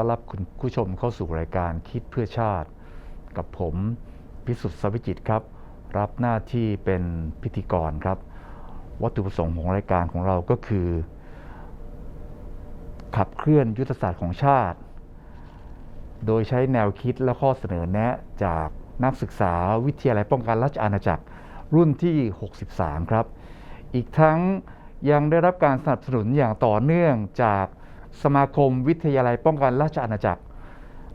ต้อนรับคุณผู้ชมเข้าสู่รายการคิดเพื่อชาติ กับผมพิสุทธิ์สวิจิตครับ รับหน้าที่เป็นพิธีกรครับ วัตถุประสงค์ของรายการของเราก็คือ ขับเคลื่อนยุทธศาสตร์ของชาติ โดยใช้แนวคิดและข้อเสนอแนะจากนักศึกษาวิทยาลัยป้องกันราชอาณาจักรรุ่นที่ 63 ครับ อีกทั้งยังได้รับการสนับสนุนอย่างต่อเนื่องจาก สมาคมวิทยาลัยป้องกันราชอาณาจักร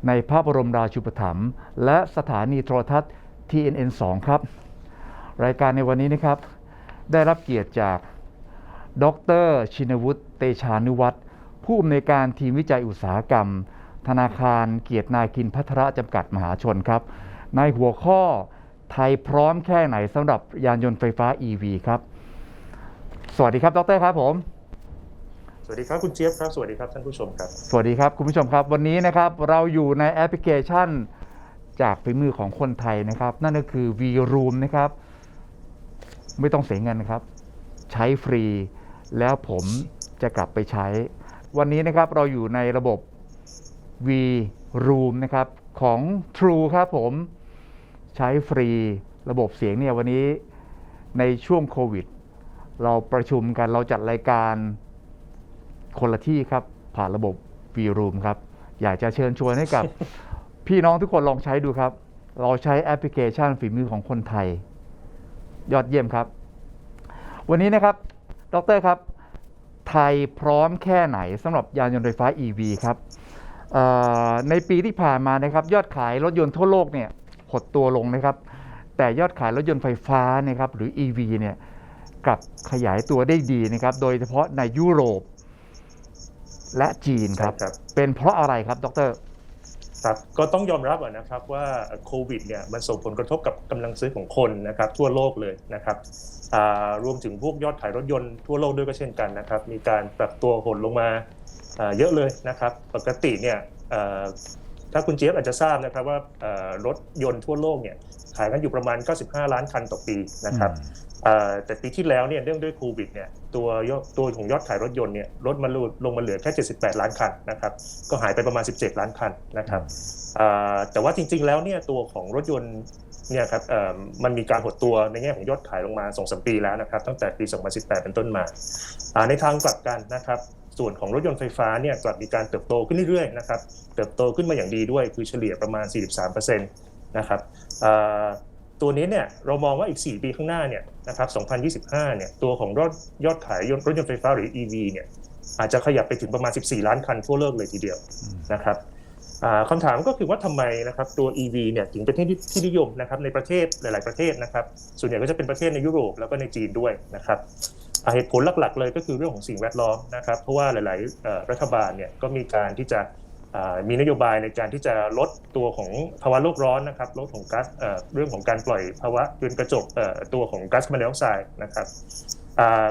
ในพระบรมราชูปถัมภ์และสถานีโทรทัศน์ TNN 2 ครับ รายการในวันนี้นะครับ ได้รับเกียรติจาก ดร ชินวุฒิเตชานุวัฒน์ผู้อำนวยการทีมวิจัยอุตสาหกรรม ธนาคารเกียรตินาคินพัทระจำกัดมหาชนครับ ในหัวข้อไทยพร้อมแค่ไหนสำหรับยานยนต์ไฟฟ้า EV ครับ สวัสดีครับ ดรครับผม วัสดีครับคุณเจี๊ยบครับ สวัสดีครับท่านผู้ชมครับ สวัสดีครับคุณผู้ชมครับวันนี้นะครับเราอยู่ในแอปพลิเคชัน จากฝีมือของคนไทยนะครับ นั่นก็คือ V Room นะครับ ไม่ต้องเสียเงินนะครับ ใช้ฟรี แล้วผมจะกลับไปใช้ วันนี้นะครับเราอยู่ในระบบ V Room นะครับของ True ครับผมใช้ฟรีระบบเสียงเนี่ยวันนี้ในช่วงโควิด เราประชุมกันเราจัดรายการ คนละที่ครับ ผ่านระบบ V Room ครับ อยากจะเชิญชวนให้กับ พี่น้องทุกคนลองใช้ดูครับ เราใช้แอปพลิเคชันฝีมือของคนไทย ยอดเยี่ยมครับ วันนี้นะครับ ดรครับ ไทยพร้อมแค่ไหนสำหรับยานยนต์ไฟฟ้า EV ครับเอ่อในปีที่ผ่านมานะครับ ยอดขายรถยนต์ทั่วโลกเนี่ยหดตัวลงนะครับ แต่ยอดขายรถยนต์ไฟฟ้านะครับหรือ EV เนี่ยกลับขยายตัวได้ดีนะครับ โดยเฉพาะในยุโรป และจีนครับใช่ครับ เป็นเพราะอะไรครับดร ครับก็ต้องยอมรับอะนะครับว่าโควิดเนี่ยมันส่งผลกระทบกับกำลังซื้อของคนนะครับทั่วโลกเลยนะครับอ่ารวมถึงพวกยอดขายรถยนต์ทั่วโลกด้วยก็เช่นกันนะครับ มีการปรับตัวหดลงมาอ่าเยอะเลยนะครับ ปกติเนี่ยอ่าถ้าคุณเจี๊ยบอาจจะทราบนะครับว่าอ่ารถยนต์ทั่วโลกเนี่ยขายกันอยู่ประมาณ 95 ล้านคันต่อปีนะครับอ่า แต่ปีที่แล้วเนี่ยเนื่องด้วยโควิดเนี่ยตัวยอดตัวของยอดขายรถยนต์เนี่ยลดมาลงลงมาเหลือแค่ 78 ล้านคันนะครับก็หายไปประมาณ 17 ล้านคันนะครับอ่าแต่ว่าจริงๆแล้วเนี่ยตัวของรถยนต์เนี่ยครับเอ่อมันมีการหดตัวในแง่ของยอดขายลงมา2อสปีแล้วนะครับตั้งแต่ปี 2018 เป็นต้นมาอ่าในทางกลับกันนะครับส่วนของรถยนต์ไฟฟ้าเนี่ยกลับมีการเติบโตขึ้นเรื่อยๆนะครับเติบโตขึ้นมาอย่างดีด้วยคือเฉลี่ยประมาณ 43%นะครับอ่า ตัวนี้เนี่ยเรามองว่าอีก 4 ปีข้างหน้าเนี่ยนะครับ 2025 เนี่ยตัวของรถยอดขายรถยนต์ไฟฟ้าหรือ EV เนี่ยอาจจะขยับไปถึงประมาณ 14 ล้านคันทั่วโลกเลยทีเดียวนะครับอ่าคำถามก็คือว่าทำไมนะครับตัว EV เนี่ยถึงเป็นที่ที่นิยมนะครับในประเทศหลาย ๆประเทศนะครับส่วนใหญ่ก็จะเป็นประเทศในยุโรปแล้วก็ในจีนด้วยนะครับเหตุผลหลัก ๆ เลยก็คือเรื่องของสิ่งแวดล้อมนะครับเพราะว่าหลาย ๆ รัฐบาลเนี่ยก็มีการที่จะ มีนโยบายในการที่จะลดตัวของภาวะโลกร้อนนะครับลดของก๊าซเรื่องของการปล่อยภาวะเรือนกระจกตัวของก๊าซคาร์บอนไดออกไซด์นะครับ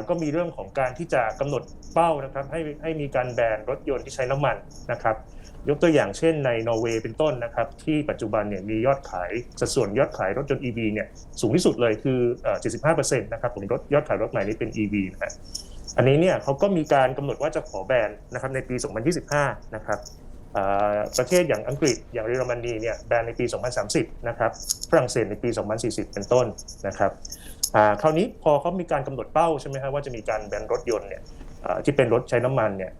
ก็มีเรื่องของการที่จะกำหนดเป้านะครับให้ให้มีการแบนรถยนต์ที่ใช้น้ำมันนะครับ ยกตัวอย่างเช่นในนอร์เวย์เป็นต้นนะครับ ที่ปัจจุบันเนี่ยมียอดขายสัดส่วนยอดขายรถยนต์ EV เนี่ยสูงที่สุดเลยคือเอ่อ75%นะครับผมรถยอดขายรถใหม่นี้เป็น EV นะฮะอันนี้เนี่ยเขาก็มีการกำหนดว่าจะขอแบนนะครับในปี 2025 นะครับ ประเทศอย่างอังกฤษอย่างเยอรมนีเนี่ยแบนในปี 2030 นะครับฝรั่งเศสในปี 2040 เป็นต้นนะครับอ่าคราวนี้พอเขามีการกำหนดเป้าใช่ไหมครับว่าจะมีการแบนรถยนต์เนี่ยอ่าที่เป็นรถใช้น้ำมันเนี่ย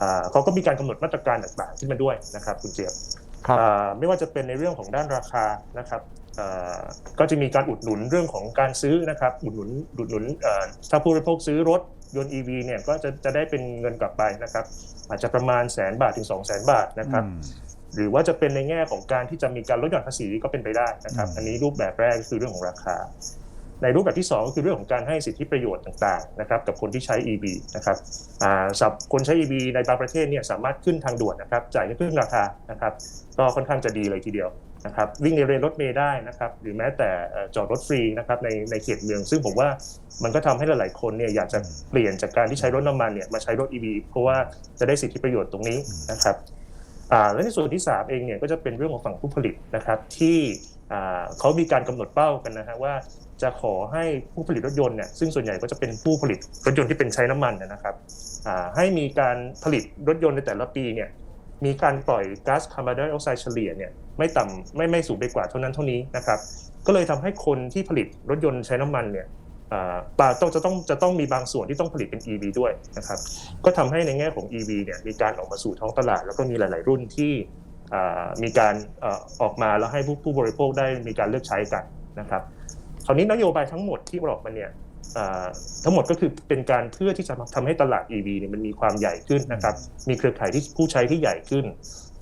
อ่าเขาก็มีการกำหนดมาตรการต่างๆขึ้นมาด้วยนะครับคุณเจี๊ยบครับอ่าไม่ว่าจะเป็นในเรื่องของด้านราคานะครับอ่าก็จะมีการอุดหนุนเรื่องของการซื้อนะครับอุดหนุนอุดหนุนเอ่อถ้าผู้บริโภคซื้อรถ ยนต์ EV เนี่ยก็จะจะได้เป็นเงินกลับไปนะครับ อาจจะประมาณแสนบาทถึง2 0 0แสนบาทนะครับอืมหรือว่าจะเป็นในแง่ของการที่จะมีการลดหย่อนภาษีก็เป็นไปได้นะครับอืมอันนี้รูปแบบแรกก็คือเรื่องของราคา ในรูปแบบที่ 2 ก็คือเรื่องของการให้สิทธิประโยชน์ต่างๆนะครับกับคนที่ใช้ EV นะครับอ่าสำหรับคนใช้ EV ในบางประเทศเนี่ยสามารถขึ้นทางด่วนนะครับจ่ายไม่เพิ่มราคานะครับ ก็ค่อนข้างจะดีเลยทีเดียว นะครับวิ่งในเรนรถเมล์ได้นะครับหรือแม้แต่จอดรถฟรีนะครับในในเขตเมือง ซึ่งผมว่ามันก็ทำให้หลายๆคนเนี่ยอยากจะเปลี่ยนจากการที่ใช้รถน้ำมันเนี่ยมาใช้รถ EV เพราะว่าจะได้สิทธิประโยชน์ตรงนี้นะครับและในส่วนที่ 3 เองเนี่ยก็จะเป็นเรื่องของฝั่งผู้ผลิตนะครับที่เขามีการกำหนดเป้ากันนะฮะว่าจะขอให้ผู้ผลิตรถยนต์เนี่ยซึ่งส่วนใหญ่ก็จะเป็นผู้ผลิตรถยนต์ที่เป็นใช้น้ำมันนะครับให้มีการผลิตรถยนต์ในแต่ละปีเนี่ยมีการปล่อยก๊าซคาร์บอนไดออกไซด์เฉลี่ยเนี่ย ไม่ต่ำไม่ไม่สูงไปกว่าเท่านั้นเท่านี้นะครับ ก็เลยทำให้คนที่ผลิตรถยนต์ใช้น้ำมันเนี่ยอ่าต้องจะต้องจะต้องมีบางส่วนที่ต้องผลิตเป็น EV ด้วยนะครับ ก็ทำให้ในแง่ของ EV เนี่ยมีการออกมาสู่ท้องตลาด แล้วก็มีหลาย ๆ รุ่นที่มีการออกมาแล้วให้ผู้ผู้บริโภคได้มีการเลือกใช้กันนะครับคราวนี้นโยบายทั้งหมดที่ออกมาเนี่ยทั้งหมดก็คือเป็นการเพื่อที่จะทำให้ตลาด EV เนี่ยมันมีความใหญ่ขึ้นนะครับ มีเครือข่ายที่ผู้ใช้ที่ใหญ่ขึ้น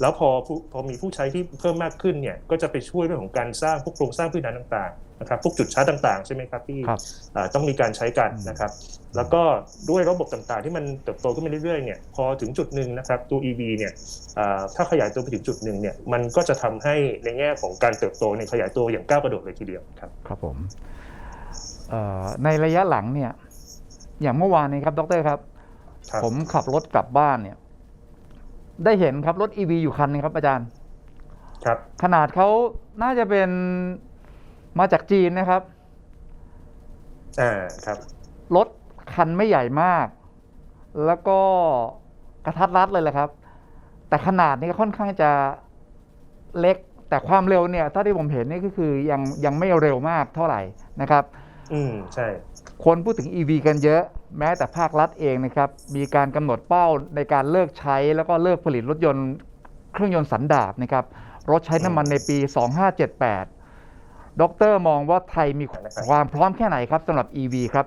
แล้วพอผู้พอมีผู้ใช้ที่เพิ่มมากขึ้นเนี่ยก็จะไปช่วยเรื่องของการสร้างพวกโครงสร้างพื้นฐานต่างๆนะครับพวกจุดชาร์จต่างๆใช่ไหมครับที่ครับอ่าต้องมีการใช้กันนะครับ แล้วก็ด้วยระบบต่างๆ ที่มันเติบโตขึ้นไปเรื่อยๆเนี่ยพอถึงจุดหนึ่งนะครับตัว EV เนี่ยอ่าถ้าขยายตัวไปถึงจุดหนึ่งเนี่ยมันก็จะทำให้ในแง่ของการเติบโตเนี่ยขยายตัวอย่างก้าวกระโดดเลยทีเดียวครับครับผมเอ่อในระยะหลังเนี่ยอย่างเมื่อวานนี้ครับดรครับครับผมขับรถกลับบ้านเนี่ย ได้เห็นครับรถ EV อยู่คันหนึงครับอาจารย์ ครับ ขนาดเขาน่าจะเป็นมาจากจีนนะครับ อ่า ครับ รถคันไม่ใหญ่มาก แล้วก็กระทัดรัดเลยแหละครับ แต่ขนาดนี้ก็ค่อนข้างจะเล็ก แต่ความเร็วเนี่ยเท่าที่ผมเห็นนี่ก็คือยังยังไม่เร็วมากเท่าไหร่นะครับ อืม ใช่ คนพูดถึง EV กันเยอะ แม้แต่ภาครัฐเองนะครับมีการกำหนดเป้าในการเลิกใช้แล้วก็เลิกผลิตรถยนต์เครื่องยนต์สันดาปนะครับรถใช้น้ำมันในปี 2578 ดรมองว่าไทยมีความพร้อมแค่ไหนครับสำหรับ EV ครับ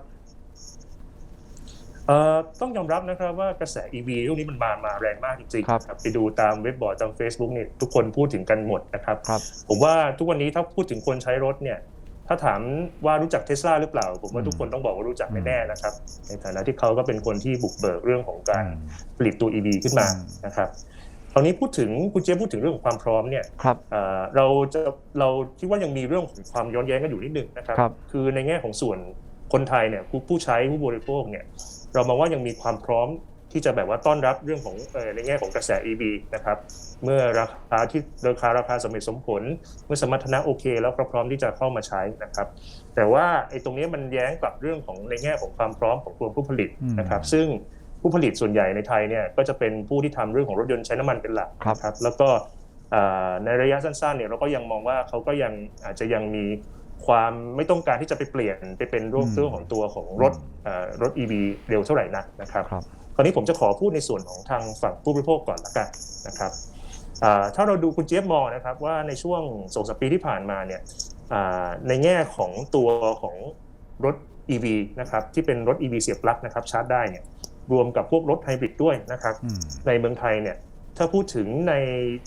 เอ่อต้องยอมรับนะครับว่ากระแส EV ช่วงนี้มันมามาแรงมากจริงๆครับไปดูตามเว็บบอร์ดตาม Facebook เนี่ยทุกคนพูดถึงกันหมดนะครับครับผมว่าทุกวันนี้ถ้าพูดถึงคนใช้รถเนี่ย ถ้าถามว่ารู้จักเทสลาหรือเปล่า ผมว่าอืมทุกคนต้องบอกว่ารู้จักอืมแน่ๆนะครับ ในฐานะที่เขาก็เป็นคนที่บุกเบิกเรื่องของการผลิตตัว EV ขึ้นมาอืมนะครับคราวนี้พูดถึงคุณเจี๊ยบพูดถึงเรื่องของความพร้อมเนี่ยครับเอ่อเราจะเราคิดว่ายังมีเรื่องของความย้อนแย้งกันอยู่นิดนึงนะครับครับคือในแง่ของส่วนคนไทยเนี่ยผู้ผู้ใช้ผู้บริโภคเนี่ยเรามองว่ายังมีความพร้อม ที่จะแบบว่าต้อนรับเรื่องของเอ่อในแง่ของกระแส EV นะครับ เมื่อราคาที่ราคาราคาสมเหตุสมผล เมื่อสมรรถนะโอเค แล้วก็พร้อมที่จะเข้ามาใช้นะครับ แต่ว่าไอ้ตรงนี้มันแย้งกับเรื่องของในแง่ของความพร้อมของตัวผู้ผลิตนะครับ ซึ่งผู้ผลิตส่วนใหญ่ในไทยเนี่ยก็จะเป็นผู้ที่ทำเรื่องของรถยนต์ใช้น้ำมันเป็นหลักครับนะครับแล้วก็อ่าในระยะสั้นๆเนี่ยเราก็ยังมองว่าเขาก็ยังอาจจะยังมี ความไม่ต้องการที่จะไปเปลี่ยนไปเป็นเรื่องอืมเรื่องของตัวของรถอ่ารถ EV เร็วเท่าไหร่นักนะครับครับคราวนี้ผมจะขอพูดในส่วนของทางฝั่งผู้บริโภคก่อนละกันนะครับอ่าถ้าเราดูคุณเจี๊ยบมองนะครับว่าในช่วงสองสามปีที่ผ่านมาเนี่ยอ่าในแง่ของตัวของรถ EV นะครับที่เป็นรถ EV เสียบปลั๊กนะครับชาร์จได้เนี่ยรวมกับพวกรถไฮบริดด้วยนะครับอืมในเมืองไทยเนี่ย ถ้าพูดถึงใน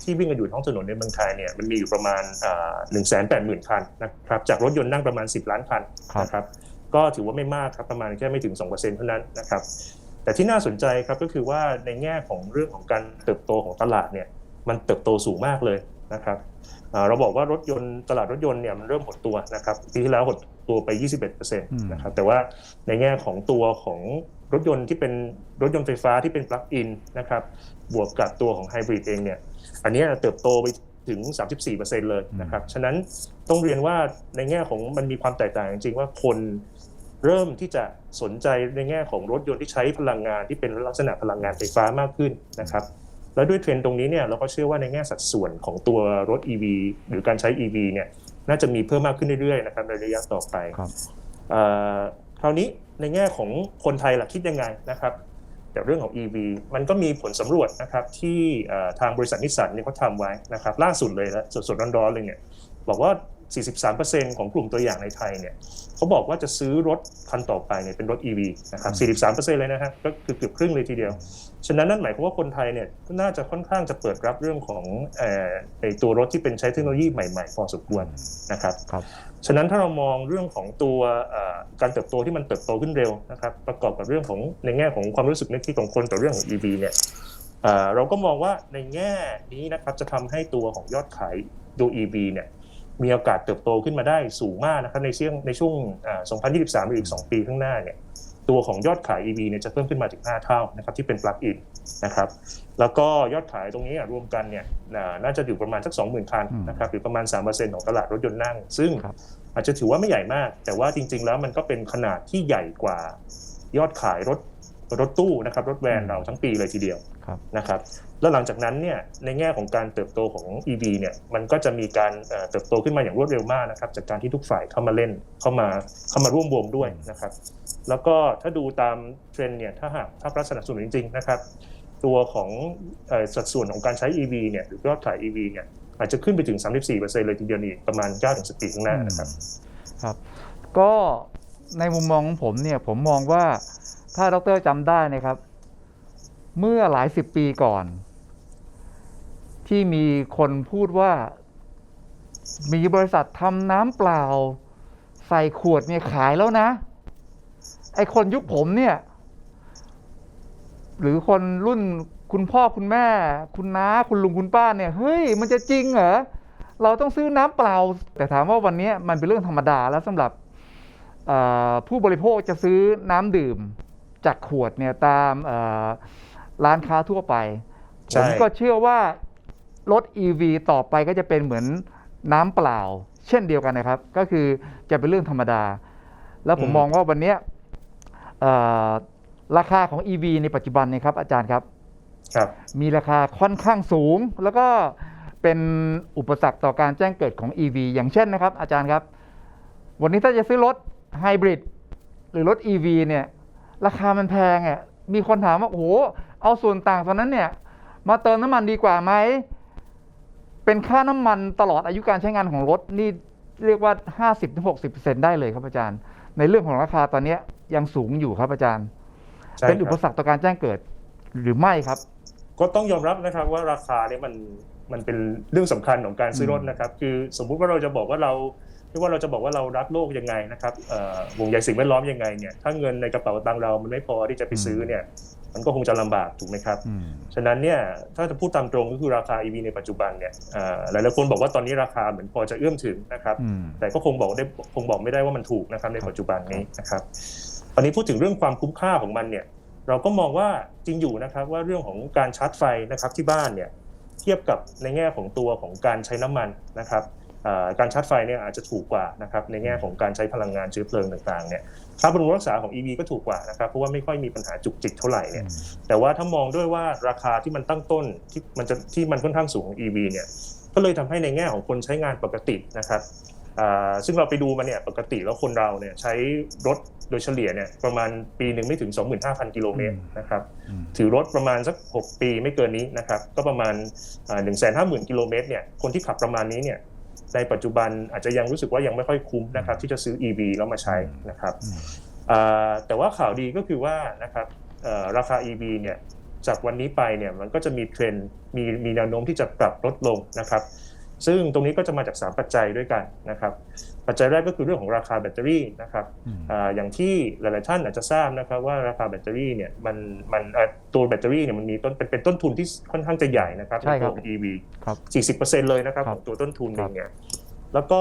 ที่วิ่งกันอยู่ท้องถนนในเมืองไทยเนี่ยมันมีอยู่ประมาณหนึ่งแสนแปดหมื่นคันนะครับจากรถยนต์นั่งประมาณ 10 ล้านคันครับนะครับก็ถือว่าไม่มากครับประมาณแค่ไม่ถึง 2%เท่านั้นนะครับแต่ที่น่าสนใจครับก็คือว่าในแง่ของเรื่องของการเติบโตของตลาดเนี่ยมันเติบโตสูงมากเลย นะครับอ่าเราบอกว่ารถยนต์ตลาดรถยนต์เนี่ยมันเริ่มหดตัวนะครับปีที่แล้วหดตัวไป 21%นะครับแต่ว่าในแง่ของตัวของรถยนต์ที่เป็นรถยนต์ไฟฟ้าที่เป็นปลั๊กอินนะครับบวกกับตัวของไฮบริดเองเนี่ยอันเนี้ยเติบโตไปถึง 34%เลยนะครับฉะนั้นต้องเรียนว่าในแง่ของมันมีความแตกต่างจริงๆว่าคนเริ่มที่จะสนใจในแง่ของรถยนต์ที่ใช้พลังงานที่เป็นลักษณะพลังงานไฟฟ้ามากขึ้นนะครับ แล้วด้วยเทรนด์ตรงนี้เนี่ยเราก็เชื่อว่าในแง่สัดส่วนของตัวรถ EV หรือการใช้ EV เนี่ยน่าจะมีเพิ่มมากขึ้นเรื่อยๆนะครับในระยะต่อไปครับเอ่อคราวนี้ในแง่ของคนไทยล่ะคิดยังไงนะครับแต่เรื่องของ EV มันก็มีผลสำรวจนะครับที่เอ่อทางบริษัทนิสสันเนี่ยเขาทำไว้นะครับล่าสุดเลยแล้วสดๆร้อนๆเลยเนี่ยบอกว่า 43%ของกลุ่มตัวอย่างในไทยเนี่ยเขาบอกว่าจะซื้อรถคันต่อไปเนี่ยเป็นรถ EV นะครับ43%เลยนะฮะก็คือเกือบครึ่งเลยทีเดียว ฉะนั้นนั่นหมายความว่าคนไทยเนี่ยก็น่าจะค่อนข้างจะเปิดรับเรื่องของเอ่อไอ้ตัวรถที่เป็นใช้เทคโนโลยีใหม่ๆพอสมควรนะครับครับฉะนั้นถ้าเรามองเรื่องของตัวเอ่อการเติบโตที่มันเติบโตขึ้นเร็วนะครับประกอบกับเรื่องของในแง่ของความรู้สึกนึกคิดของคนต่อเรื่องของ EV เนี่ยเอ่อเราก็มองว่าในแง่นี้นะครับจะทำให้ตัวของยอดขายตัว EV เนี่ย มีโอกาสเติบโตขึ้นมาได้สูงมากนะครับในช่วงในช่วงเอ่อ2023หรืออีก 2 ปีข้างหน้าเนี่ยตัวของยอดขาย EV เนี่ยจะเพิ่มขึ้นมาถึง 5 เท่านะครับที่เป็น plug-in นะครับแล้วก็ยอดขายตรงนี้อะรวมกันเนี่ยน่าน่าจะอยู่ประมาณสัก 20,000 คันอืมนะครับหรือประมาณ 3%ของตลาดรถยนต์นั่ง ซึ่งครับอาจจะถือว่าไม่ใหญ่มาก แต่ว่าจริง ๆ แล้วมันก็เป็นขนาดที่ใหญ่กว่ายอดขายรถรถตู้นะครับรถแวนเราทั้งปีเลยทีเดียวครับนะครับ แล้วหลังจากนั้นเนี่ยในแง่ของการเติบโตของ EV เนี่ยมันก็จะมีการเติบโตขึ้นมาอย่างรวดเร็วมากนะครับจากการที่ทุกฝ่ายเข้ามาเล่นเข้ามาเข้ามาร่วมวงด้วยนะครับ แล้วก็ถ้าดูตามเทรนเนี่ยถ้าหากภาครัฐสนับสนุนจริง ๆ นะครับ ตัวของอสัดส่วนของการใช้ EV เนี่ยหรือยอดขาย EV เนี่ยอาจจะขึ้นไปถึง 34%เลยทีเดียวนี่ประมาณ9-10ปีข้างหน้านะครับครับก็ในมุมมองของผมเนี่ยผมมองว่าถ้าดรจำได้นะครับ เมื่อหลายสิบปีก่อน ที่มีคนพูดว่า มีบริษัททำน้ำเปล่า ใส่ขวดเนี่ยขายแล้วนะ ไอคนยุคผมเนี่ย หรือคนรุ่นคุณพ่อคุณแม่ คุณน้าคุณลุงคุณป้าเนี่ย เฮ้ย มันจะจริงเหรอเราต้องซื้อน้ำเปล่า แต่ถามว่าวันนี้มันเป็นเรื่องธรรมดาแล้วสำหรับผู้บริโภคจะซื้อน้ำดื่มจากขวดเนี่ยตามอ ร้านค้าทั่วไปใช่ผมก็เชื่อว่ารถ EV ต่อไปก็จะเป็นเหมือนน้ำเปล่า เช่นเดียวกันนะครับ ก็คือจะเป็นเรื่องธรรมดา แล้วผมมองว่าวันเนี้ยเอ่อราคาของ EV ในปัจจุบันเนี่ยครับอาจารย์ครับ ครับ มีราคาค่อนข้างสูง แล้วก็เป็นอุปสรรคต่อการแจ้งเกิดของ EV อย่างเช่นนะครับ อาจารย์ครับ วันนี้ถ้าจะซื้อรถไฮบริดหรือรถ EV เนี่ย ราคามันแพงอะมีคนถามว่า โอ้โห เอาส่วนต่างตอนนั้นเนี่ยมาเติมน้ำมันดีกว่าไหม เป็นค่าน้ำมันตลอดอายุการใช้งานของรถนี่เรียกว่า 50-60%ได้เลยครับอาจารย์ ในเรื่องของราคาตอนเนี้ยยังสูงอยู่ครับอาจารย์ใช่เป็นคอุปรับสรรคต่อการแจ้งเกิดหรือไม่ครับ ก็ต้องยอมรับนะครับว่าราคาเนี่ยมันมันเป็นเรื่องสำคัญของการซื้อรถนะครับ คือสมมุติว่าเราจะบอกว่าเราไม่ว่าเราจะบอกว่าเรารักโลกยังไงนะครับเอ่อห่วงใยสิ่งแวดล้อมยังไงเนี่ยถ้าเงินในกระเป๋าตังค์เรามันไม่พอที่จะไปซื้อเนี่ย มันก็คงจะลำบากถูกไหมครับอืมฉะนั้นเนี่ยถ้าจะพูดตามตรงก็คือราคา EV ในปัจจุบันเนี่ยเอ่อหลายๆคนบอกว่าตอนนี้ราคาเหมือนพอจะเอื้อมถึงนะครับอืมแต่ก็คงบอกได้คงบอกไม่ได้ว่ามันถูกนะครับในครับปัจจุบันนี้นะครับตอนนี้พูดถึงเรื่องความคุ้มค่าของมันเนี่ยเราก็มองว่าจริงอยู่นะครับว่าเรื่องของการชาร์จไฟนะครับที่บ้านเนี่ยเทียบกับในแง่ของตัวของการใช้น้ำมันนะครับเอ่อการชาร์จไฟเนี่ยอาจจะถูกกว่านะครับในแง่ของการใช้พลังงานเชื้อเพลิงต่างๆเนี่ย ค่าบำรุงรักษาของ EV ก็ถูกกว่านะครับ เพราะว่าไม่ค่อยมีปัญหาจุกจิกเท่าไหร่เนี่ย แต่ว่าถ้ามองด้วยว่าราคาที่มันตั้งต้นที่มันจะที่มันค่อนข้างสูงของ EV เนี่ย ก็เลยทำให้ในแง่ของคนใช้งานปกตินะครับอ่าซึ่งเราไปดูมาเนี่ยปกติแล้วคนเราเนี่ยใช้รถโดยเฉลี่ยเนี่ยประมาณปีหนึ่งไม่ถึง 25,000 กิโลเมตรนะครับอืมถือรถประมาณสัก 6 ปีไม่เกินนี้นะครับก็ประมาณหนึ่งแสนห้าหมื่นกิโลเมตรเนี่ยคนที่ขับประมาณนี้เนี่ย ในปัจจุบันอาจจะยังรู้สึกว่ายังไม่ค่อยคุ้มนะครับที่จะซื้อ EV แล้วมาใช้นะครับอืมอ่าแต่ว่าข่าวดีก็คือว่านะครับเอ่อราคา EV เนี่ยจากวันนี้ไปเนี่ยมันก็จะมีเทรนด์มีมีแนวโน้มที่จะปรับลดลงนะครับ ซึ่งตรงนี้ก็จะมาจาก 3 ปัจจัยด้วยกันนะครับ ปัจจัยแรกก็คือเรื่องของราคาแบตเตอรี่นะครับอืมอ่าอย่างที่หลาย ๆ ท่านอาจจะทราบนะครับว่าราคาแบตเตอรี่เนี่ยมันมันเอ่อตัวแบตเตอรี่เนี่ยมันมีต้นเป็นเป็นต้นทุนที่ค่อนข้างจะใหญ่นะครับใช่ครับตัวของ EV ครับ40%เลยนะครับครัขบองตัวต้นทุนหครันึ่บงเนี่ยแล้วก็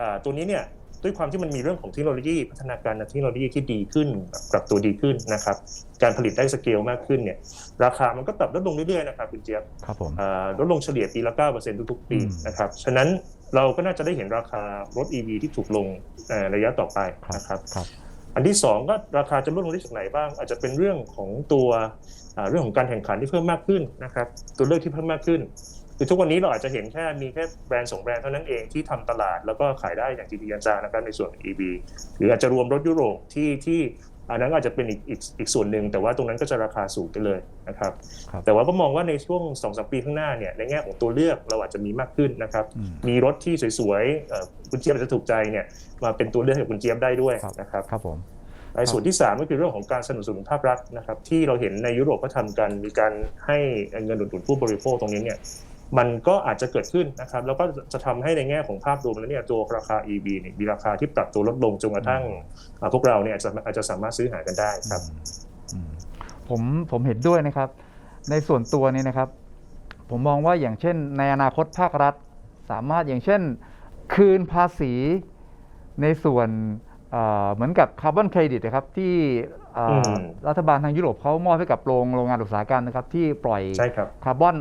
อ่าตัวนี้เนี่ย ด้วยความที่มันมีเรื่องของเทคโนโลยี พัฒนาการทางเทคโนโลยีที่ดีขึ้นปรับตัวดีขึ้นนะครับ การผลิตได้สเกลมากขึ้นเนี่ยราคามันก็ปรับลดลงเรื่อยๆนะครับคุณเจี๊ยบครับผมอ่าลดลงเฉลี่ยปีละ9%ทุกๆปีอืมนะครับฉะนั้นเราก็น่าจะได้เห็นราคารถ EV ที่ถูกลงเอ่อระยะต่อไปครับนะครับครับอันที่ 2 ก็ราคาจะลดลงได้จากไหนบ้าง อาจจะเป็นเรื่องของตัวอ่าเรื่องของการแข่งขันที่เพิ่มมากขึ้นนะครับตัวเลือกที่เพิ่มมากขึ้น คือทุกวันนี้เราอาจจะเห็นแค่มีแค่แบรนด์สองแบรนด์เท่านั้นเองที่ทำตลาดแล้วก็ขายได้อย่างจริงจังนะครับในส่วนของ EV หรืออาจจะรวมรถยุโรปที่ที่อันนั้นอาจจะเป็นอีกอีกอีกส่วนหนึ่งแต่ว่าตรงนั้นก็จะราคาสูงไปเลยนะครับครับแต่ว่าก็มองว่าในช่วง2อสปีข้างหน้าเนี่ยในแง่ของตัวเลือกเราอาจจะมีมากขึ้นนะครับอืมมีรถที่สวยๆเอ่อคุณเจี๊ยบอาจจะถูกใจเนี่ยมาเป็นตัวเลือกให้คุณเจี๊ยบได้ด้วยครับนะครับครับผมในส่วนที่ 3 ก็คือเรื่องของการสนับสนุนภาครัฐนะครับที่เราเห็นในยุโรปก็ทำกันมีการให้เงินอุดหนุนผู้บริโภคตรงนี้เนี่ย มันก็อาจจะเกิดขึ้นนะครับ แล้วก็จะทำให้ในแง่ของภาพรวมแล้วเนี่ยตัวราคา EV เนี่ยมีราคาที่ปรับตัวลดลงจนกระทั่งอ่าพวกเราเนี่ยอาจจะอาจจะสามารถซื้อหากันได้ครับอืมผมผมเห็นด้วยนะครับ ในส่วนตัวเนี่ยนะครับ ผมมองว่าอย่างเช่น ในอนาคตภาครัฐ สามารถอย่างเช่น คืนภาษีในส่วนเอ่อเหมือนกับคาร์บอนเครดิตนะครับที่เอ่ออมรัฐบาลทางยุโรปเขามอบให้กับโรงโรงงานอุตสาหกรรมนะครับ ที่ปล่อยใช่ครับคาร์บอน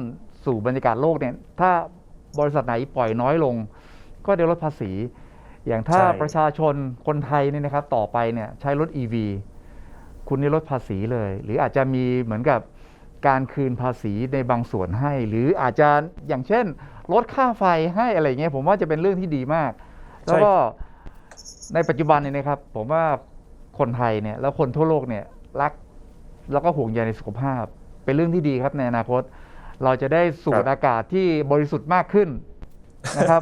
สู่บรรยากาศโลกเนี่ยถ้าบริษัทไหนปล่อยน้อยลง ก็ได้ลดภาษี อย่างถ้าใช่ ประชาชนคนไทยเนี่ยนะครับต่อไปเนี่ยใช้รถ EV คุณนี่ลดภาษีเลย หรืออาจจะมีเหมือนกับการคืนภาษีในบางส่วนให้ หรืออาจจะอย่างเช่น ลดค่าไฟให้อะไรเงี้ยผมว่าจะเป็นเรื่องที่ดีมาก แล้วก็ในปัจจุบันเนี่ยนะครับ ผมว่าคนไทยเนี่ยแล้วคนทั่วโลกเนี่ยรัก แล้วก็ห่วงใยในสุขภาพ เป็นเรื่องที่ดีครับในอนาคต เราจะได้สูครัดบอากาศที่บริสุทธิ์มากขึ้นนะครับ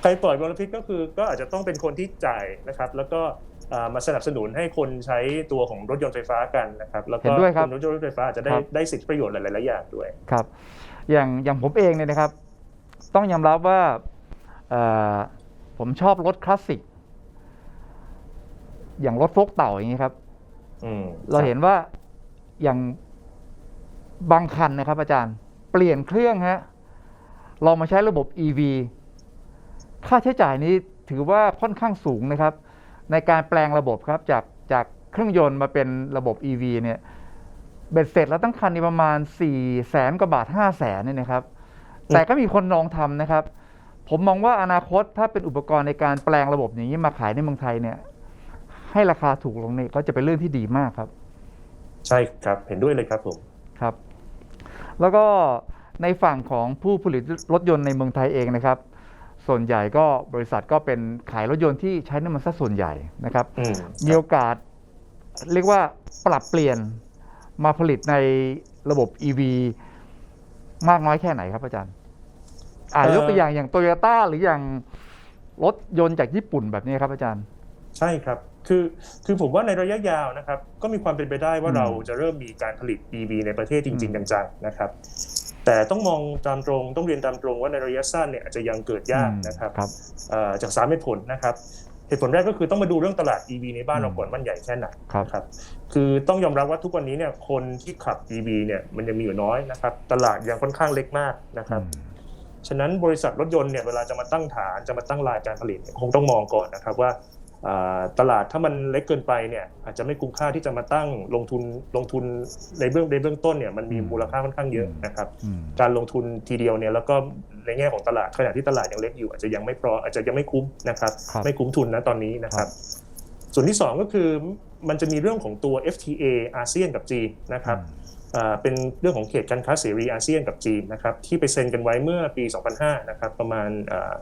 ใครปล่อยมลพิษก็คือก็อาจจะต้องเป็นคนที่จ่ายนะครับ แล้วก็อ่ามาสนับสนุนให้คนใช้ตัวของรถยนต์ไฟฟ้ากันนะครับ แล้วก็เห็นด้วยครับนรถยนต์ไฟฟ้าอาจจะได้ครับได้สิทธิประโยชน์หลายๆอย่างด้วยครับ อย่างอย่างผมเองเนี่ยนะครับ ต้องยอมรับว่าเอ่อผมชอบรถคลาสสิกอย่างรถโฟกเต่าอย่างนี้ครับอืมเราเห็นว่าอย่าง บางคันนะครับ อาจารย์เปลี่ยนเครื่องฮะลองมาใช้ระบบ EV ค่าใช้จ่ายนี้ถือว่าค่อนข้างสูงนะครับ ในการแปลงระบบครับจากจากเครื่องยนต์มาเป็นระบบ EV เนี่ยเบ็ดเสร็จแล้วตั้งคันนี้ประมาณ4ี่แสนกว่าบาท5 0 0แสนเนี่ยนะครับ แต่ก็มีคนลองทำนะครับ ผมมองว่าอนาคตถ้าเป็นอุปกรณ์ในการแปลงระบบอย่างนี้มาขายในเมืองไทยเนี่ย ให้ราคาถูกลงเนี่ยก็จะเป็นเรื่องที่ดีมากครับ ใช่ครับเห็นด้วยเลยครับผมครับ แล้วก็ในฝั่งของผู้ผลิตรถยนต์ในเมืองไทยเองนะครับ ส่วนใหญ่ก็บริษัทก็เป็นขายรถยนต์ที่ใช้น้ำมันซะส่วนใหญ่นะครับอืมมีโอกาสเรียกว่าปรับเปลี่ยนมาผลิตในระบบ EV มากน้อยแค่ไหนครับอาจารย์อ่ายกตัวอย่างอย่างโตโยต้าหรืออย่างรถยนต์จากญี่ปุ่นแบบนี้ครับอาจารย์ ใช่ครับ คือคือผมว่าในระยะยาวนะครับ ก็มีความเป็นไปได้ว่าอืมเราจะเริ่มมีการผลิต EV ในประเทศจริงอืมๆจังๆนะครับ แต่ต้องมองตามตรงต้องเรียนตามตรงว่าในระยะสั้นเนี่ยอาจจะยังเกิดยากนะครับครับเอ่อจากสามเหตุผลนะครับเหตุผลแรกก็คือต้องมาดูเรื่องตลาด EV ในบ้านอืมเราก่อนมันใหญ่แค่ไหนครับนะครับ คือต้องยอมรับว่าทุกวันนี้เนี่ยคนที่ขับ EV เนี่ยมันยังมีอยู่น้อยนะครับ ตลาดยังค่อนข้างเล็กมากนะครับ ฉะนั้นบริษัทรถยนต์เนี่ยเวลาจะมาตั้งฐานจะมาตั้งรายการผลิตเนี่ยคงต้องมองก่อนนะครับว่าอ่า ตลาดถ้ามันเล็กเกินไปเนี่ยอาจจะไม่คุ้มค่าที่จะมาตั้งลงทุนลงทุนในเบื้องในเบื้องต้นเนี่ยมันมีอืมมูลค่าค่อนข้างเยอะนะครับอืมการลงทุนทีเดียวเนี่ยแล้วก็ในแง่ของตลาดขณะที่ตลาดยังเล็กอยู่ อาจจะยังไม่พออาจจะยังไม่คุ้มนะครับครับไม่คุ้มทุนนะตอนนี้นะคครัรับบส่วนที่สองก็คือมันจะมีเรื่องของตัว FTA อาเซียนกับจีนนะครับอ่าเป็นเรื่องของเขตการค้าเสรีอาเซียนกับจีนนะครับที่ไปเซ็นกันไว้เมื่อปี 2005 นะครับประมาณอ่า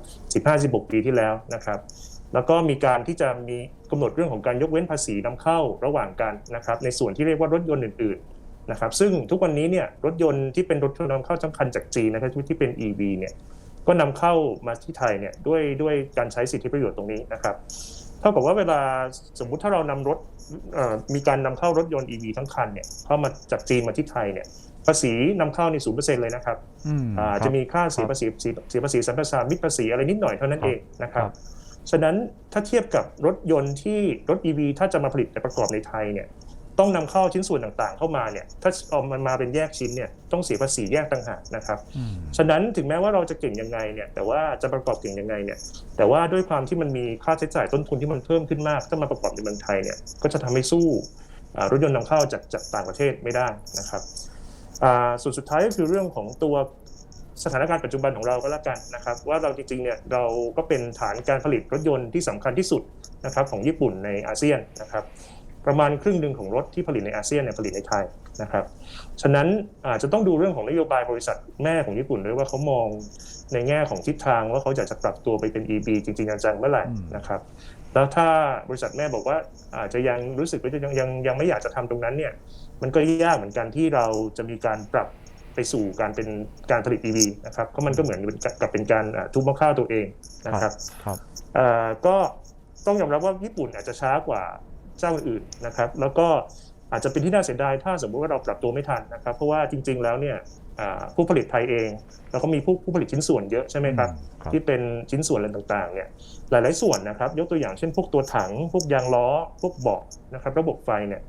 15-16 ปีที่แล้วนะครับ แล้วก็มีการที่จะมีกำหนดเรื่องของการยกเว้นภาษีนำเข้าระหว่างกันนะครับ ในส่วนที่เรียกว่ารถยนต์อื่นๆนะครับ ซึ่งทุกวันนี้เนี่ยรถยนต์ที่เป็นรถยนต์นำเข้าทั้งคันจากจีนนะครับที่เป็น EV เนี่ยก็นำเข้ามาที่ไทยเนี่ยด้วยด้วยการใช้สิทธิประโยชน์ตรงนี้นะครับเท่ากับว่าเวลาสมมุติถ้าเรานำรถเอ่อมีการนำเข้ารถยนต์ EV ทั้งคันเนี่ยเข้ามาจากจีนมาที่ไทยเนี่ยภาษีนำเข้าในศูนย์เปอร์เซ็นต์เลยนะครับอืมอ่าครับจะมีค่าเสียครับภาษีเสียเสียภาษีสัมปทานมิตรภาษีอะไรนิดหน่อยเท่านั้นครับเองนะครับครับ ฉะนั้นถ้าเทียบกับรถยนต์ที่รถ EV ถ้าจะมาผลิตและประกอบในไทยเนี่ยต้องนำเข้าชิ้นส่วนต่างๆ เข้ามาเนี่ยถ้าเอามันมาเป็นแยกชิ้นเนี่ยต้องเสียภาษีแยกต่างหากนะครับอืมฉะนั้นถึงแม้ว่าเราจะเก่งยังไงเนี่ยแต่ว่าจะประกอบเก่งยังไงเนี่ยแต่ว่าด้วยความที่มันมีค่าใช้จ่ายต้นทุนที่มันเพิ่มขึ้นมาก ถ้ามาประกอบในเมืองไทยเนี่ยก็จะทำให้สู้อ่ารถยนต์นำเข้าจากจากต่างประเทศไม่ได้นะครับอ่าส่วนสุดท้ายก็คือเรื่องของตัว สถานการณ์ปัจจุบันของเราก็แล้วกันนะครับ ว่าเราจริงๆเนี่ยเราก็เป็นฐานการผลิตรถยนต์ที่สำคัญที่สุดนะครับของญี่ปุ่นในอาเซียนนะครับประมาณครึ่งหนึ่งของรถที่ผลิตในอาเซียนเนี่ยผลิตในไทยนะครับฉะนั้นอาจจะต้องดูเรื่องของนโยบายบริษัทแม่ของญี่ปุ่นด้วยว่าเขามองในแง่ของทิศทางว่าเขาอยากจะปรับตัวไปเป็น EB จริงๆจังๆเมื่อไหร่นะครับแล้วถ้าบริษัทแม่บอกว่าอาจจะยังรู้สึกว่าจะยังยังยังไม่อยากจะทำตรงนั้นเนี่ยมันก็ยากเหมือนกันที่เราจะมีการปรับ ไปสู่การเป็นการผลิต EV นะครับเพราะมันก็เหมือนกับเป็นการอ่าทุบหม้อข้าวตัวเองนะครับครับเอ่อก็ต้องยอมรับว่าญี่ปุ่นอาจจะช้ากว่าเจ้าอื่นๆนะครับ แล้วก็อาจจะเป็นที่น่าเสียดายถ้าสมมุติว่าเราปรับตัวไม่ทันนะครับ เพราะว่าจริง ๆ แล้วเนี่ยอ่าผู้ผลิตไทยเองเราก็มีผู้ผู้ผลิตชิ้นส่วนเยอะใช่ไหมครับครับ ที่เป็นชิ้นส่วนอะไรต่างๆเนี่ยหลาย ๆ ส่วนนะครับ ยกตัวอย่างเช่นพวกตัวถัง พวกยางล้อ พวกเบาะนะครับ ระบบไฟเนี่ย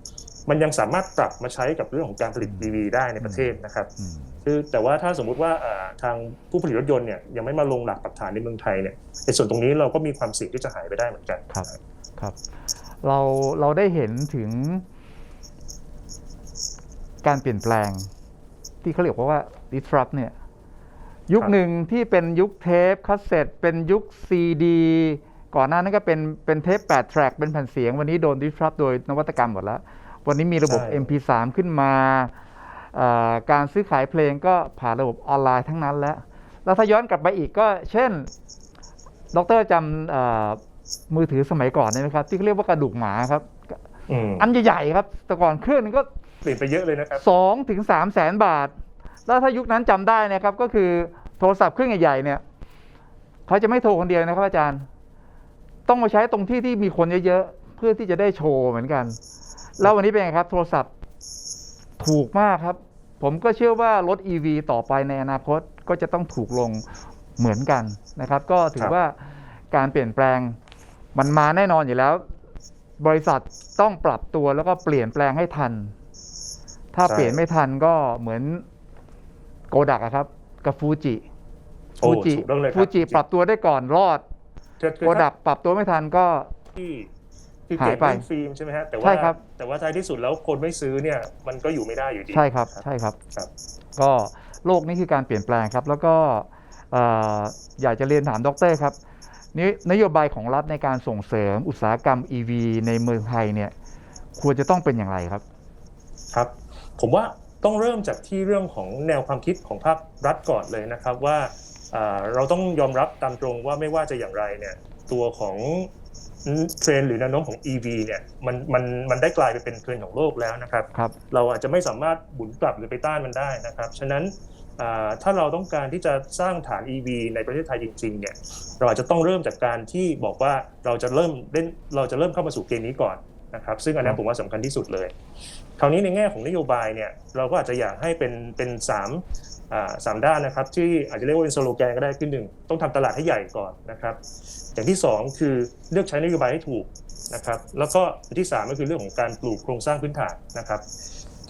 มันยังสามารถปรับมาใช้กับเรื่องของการผลิต EV ได้ในประเทศนะครับอืมคือแต่ว่าถ้าสมมุติว่าอ่าทางผู้ผลิตรถยนต์เนี่ยยังไม่มาลงหลักปักฐานในเมืองไทยเนี่ยในส่วนตรงนี้เราก็มีความเสี่ยงที่จะหายไปได้เหมือนกันครับครับเราเราได้เห็นถึง การเปลี่ยนแปลง ที่เขาเรียกว่า disrupt เนี่ยยุคหนึ่งที่เป็นยุคเทปคาสเซ็ตเป็นยุคซีดีก่อนหน้านั้นก็เป็นเป็นเทป8แทร็กเป็นแผ่นเสียง วันนี้โดนดิสรับโดยนวัตกรรมหมดแล้ว วันนี้มีระบบใช่ MP3 ขึ้นมาเอ่อการซื้อขายเพลงก็ผ่านระบบออนไลน์ทั้งนั้นแล้ว แล้วถ้าย้อนกลับไปอีกก็เช่น ดรจำเอ่อมือถือสมัยก่อนได้ไหมครับที่เขาเรียกว่ากระดูกหมาครับอืมอันใหญ่ๆครับ แต่ก่อนเครื่องนึงก็เปลี่ยนไปเยอะเลยนะครับสองถึงสามแสนบาท แล้วถ้ายุคนั้นจำได้นะครับ ก็คือโทรศัพท์เครื่องใหญ่ๆเนี่ยเขาจะไม่โทรคนเดียวนะครับอาจารย์ ต้องมาใช้ตรงที่ที่มีคนเยอะๆเพื่อที่จะได้โชว์เหมือนกัน แล้ววันนี้เป็นไงครับ โทรศัพท์ถูกมากครับ ผมก็เชื่อว่ารถ EV ต่อไปในอนาคตก็จะต้องถูกลงเหมือนกันนะครับ ก็ถืครัอบว่าการเปลี่ยนแปลงมันมาแน่นอนอยู่แล้ว บริษัทต้องปรับตัวแล้วก็เปลี่ยนแปลงให้ทัน ถ้าใช่เปลี่ยนไม่ทันก็เหมือนโกดักอะครับ กับฟูจิโอ้ฟูจิถูกต้องเลยครับฟูจิปรับตัวได้ก่อนรอดคือคือโกดักปรับตัวไม่ทันก็ที่ ที่หาเก่ยงไปเรื่องฟิล์มใช่ไหมฮะแต่ใช่ว่าครับแต่ว่าท้ายที่สุดแล้วคนไม่ซื้อเนี่ยมันก็อยู่ไม่ได้อยู่ดีใช่ครับใช่ครับครับ ก็โลกนี้คือการเปลี่ยนแปลงครับ แล้วก็เอ่ออยากจะเรียนถามดรครับนนโยบายของรัฐในการส่งเสริมอุตสาหกรรม EV ในเมืองไทยเนี่ยควรจะต้องเป็นอย่างไรครับ ครับ ผมว่าต้องเริ่มจากที่เรื่องของแนวความคิดของภาครัฐก่อนเลยนะครับว่าอ่าเราต้องยอมรับตามตรงว่าไม่ว่าจะอย่างไรเนี่ยตัวของ เทรนด์หรือแนวโน้มของ EV เนี่ยมันมันมันได้กลายไปเป็นเทรนด์ของโลกแล้วนะครับครับเราอาจจะไม่สามารถหมุนกลับหรือไปต้านมันได้นะครับ ฉะนั้นอ่าถ้าเราต้องการที่จะสร้างฐาน EV ในประเทศไทยจริงๆเนี่ยเราอาจจะต้องเริ่มจากการที่บอกว่าเราจะเริ่มเล่นเราจะเริ่มเข้ามาสู่เกมนี้ก่อนนะครับซึ่งอันนี้ครับผมว่าสำคัญที่สุดเลย คราวนี้ในแง่ของนโยบายเนี่ยเราก็อาจจะอยากให้เป็นเป็นสามอ่า สามด้านนะครับที่อาจจะเรียกว่าเป็นสโลแกนก็ได้ขึ้นหนึ่งต้องทำตลาดให้ใหญ่ก่อนนะครับอย่างที่สองคือเลือกใช้นโยบายให้ถูกนะครับแล้วก็อันที่สามก็คือเรื่องของการปลูกโครงสร้างพื้นฐานนะครับ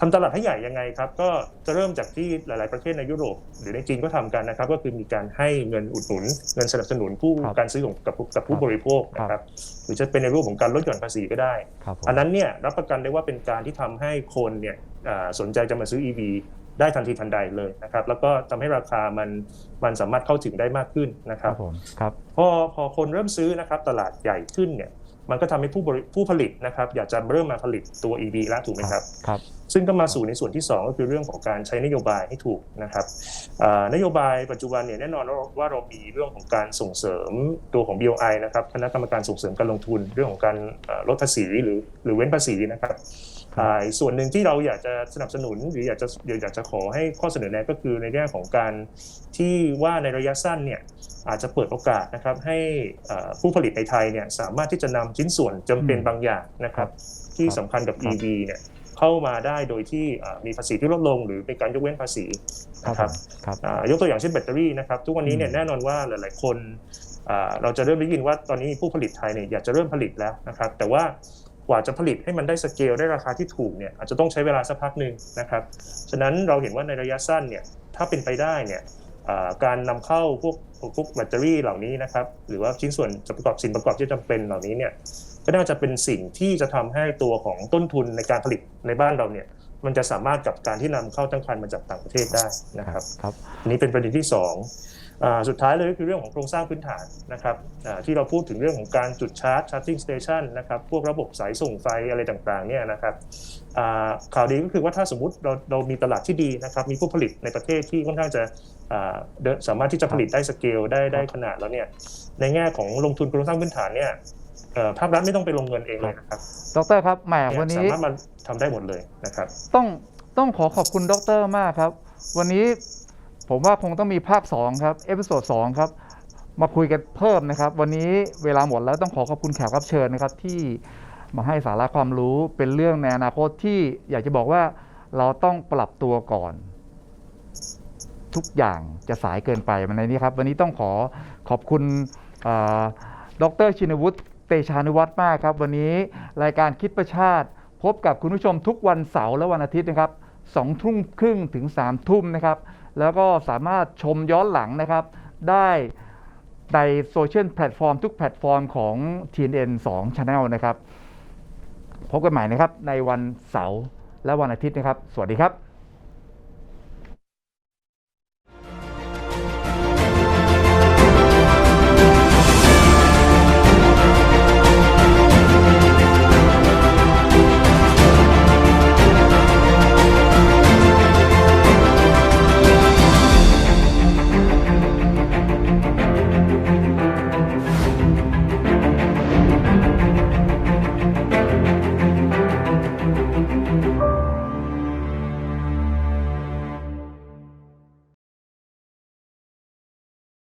ทำตลาดให้ใหญ่ยังไงครับก็จะเริ่มจากที่หลาย ๆ ประเทศในยุโรป หรือในจีนก็ทำกันนะครับ ก็คือมีการให้เงินอุดหนุน เงินสนับสนุนผู้ครับการซื้อของกับผู้กับผู้ครับบริโภคนะครับหรือจะเป็นในรูปของการลดหย่อนภาษีก็ได้ครับผมอันนั้นเนี่ยรับประกันได้ว่าเป็นการที่ทำให้คนเนี่ยอ่าสนใจจะมาซื้อ EV ได้ทันทีทันใดเลยนะครับ แล้วก็ทำให้ราคามันมันสามารถเข้าถึงได้มากขึ้นนะคครัรับบผมครับพอพอคนเริ่มซื้อนะครับตลาดใหญ่ขึ้นเนี่ยมันก็ทำให้ผู้บริผู้ผลิตนะครับ อยากจะเริ่มมาผลิตตัว EV แล้วถูกไหมครับครับ ซึ่งก็มาสู่ในส่วนที่ 2 ก็คือเรื่องของการใช้นโยบายให้ถูกนะครับอ่านโยบายปัจจุบันเนี่ยแน่นอนว่าเรามีเรื่องของการส่งเสริมตัวของ BOI นะครับคณะกรรมการส่งเสริมการลงทุน เรื่องของการอ่าลดภาษีหรือหรือเว้นภาษีนะครับครับอ่าอีก ส่วนหนึ่งที่เราอยากจะสนับสนุนหรืออยากจะอยากจะขอให้ข้อเสนอแนะก็คือในแง่ของการที่ว่าในระยะสั้นเนี่ยอาจจะเปิดโอกาสนะครับให้อ่าผู้ผลิตในไทยเนี่ยสามารถที่จะนำชิ้นส่วนจำเป็นอืมบางอย่างนะครับ ที่สำคัญกับครับ EV เนี่ยเข้ามาได้โดยที่อ่ามีภาษีที่ลดลง หรือเป็นการยกเว้นภาษีครับนะผครับมครับอ่ายกตัวอย่างเช่นแบตเตอรี่นะครับทุกวันนี้เนี่ยอืมแน่นอนว่าหลาย ๆ คนอ่าเราจะเริ่มได้ยินว่าตอนนี้ผู้ผลิตไทยเนี่ยอยากจะเริ่มผลิตแล้วนะครับ แต่ว่า กว่าจะผลิตให้มันได้สเกลได้ราคาที่ถูกเนี่ยอาจจะต้องใช้เวลาสักพักหนึ่งนะครับ ฉะนั้นเราเห็นว่าในระยะสั้นเนี่ยถ้าเป็นไปได้เนี่ยอ่าการนำเข้าพวกพวกแบตเตอรี่เหล่านี้นะครับหรือว่าชิ้นส่วนประกอบสินประกอบที่จำเป็นเหล่านี้เนี่ยก็น่าจะเป็นสิ่งที่จะทำให้ตัวของต้นทุนในการผลิตในบ้านเราเนี่ยมันจะสามารถกับการที่นำเข้าตั้งคันมาจากต่างประเทศได้นะครับครับอันนี้เป็นประเด็นที่สองอา สุดท้ายเลยก็คือเรื่องของโครงสร้างพื้นฐานนะครับอ่าที่เราพูดถึงเรื่องของการจุดชาร์จ charging station นะครับพวกระบบสายส่งไฟอะไรต่างๆเนี่ยนะครับอ่าข่าวดีก็คือว่าถ้าสมมติเราเรามีตลาดที่ดีนะครับมีผู้ผลิตในประเทศที่ค่อนข้างจะอ่าเดินสามารถที่จะผลิตได้สเกลได้ได้ขนาดแล้วเนี่ยในแง่ของลงทุนโครงสร้างพื้นฐานเนี่ยเอ่อภาครัฐไม่ต้องไปลงเงินเองเลยนะครับ ดรครับแหมวันเนี่ยนี้สามารถมาทำได้หมดเลยนะครับ ต้องต้องขอขอบคุณดรมากครับ วันนี้ ผมว่าคงต้องมีภาค2ครับเอพิโซด2ครับ มาคุยกันเพิ่มนะครับ วันนี้เวลาหมดแล้วต้องขอขอบคุณแขกรับเชิญนะครับ ที่มาให้สาระความรู้เป็นเรื่องในอนาคตที่อยากจะบอกว่าเราต้องปรับตัวก่อน ทุกอย่างจะสายเกินไปมันในนี้ครับ วันนี้ต้องขอขอบคุณดรชินวุฒิเตชานุวัฒน์มากครับ วันนี้รายการคิดประชาติ พบกับคุณผู้ชมทุกวันเสาร์และวันอาทิตย์นะครับ สองทุ่มครึ่งถึงสามทุ่มนะครับ แล้วก็สามารถชมย้อนหลังนะครับ ได้ในโซเชียลแพลตฟอร์มทุกแพลตฟอร์มของ TNN 2 Channel นะครับ พบกันใหม่นะครับในวันเสาร์และวันอาทิตย์นะครับ สวัสดีครับ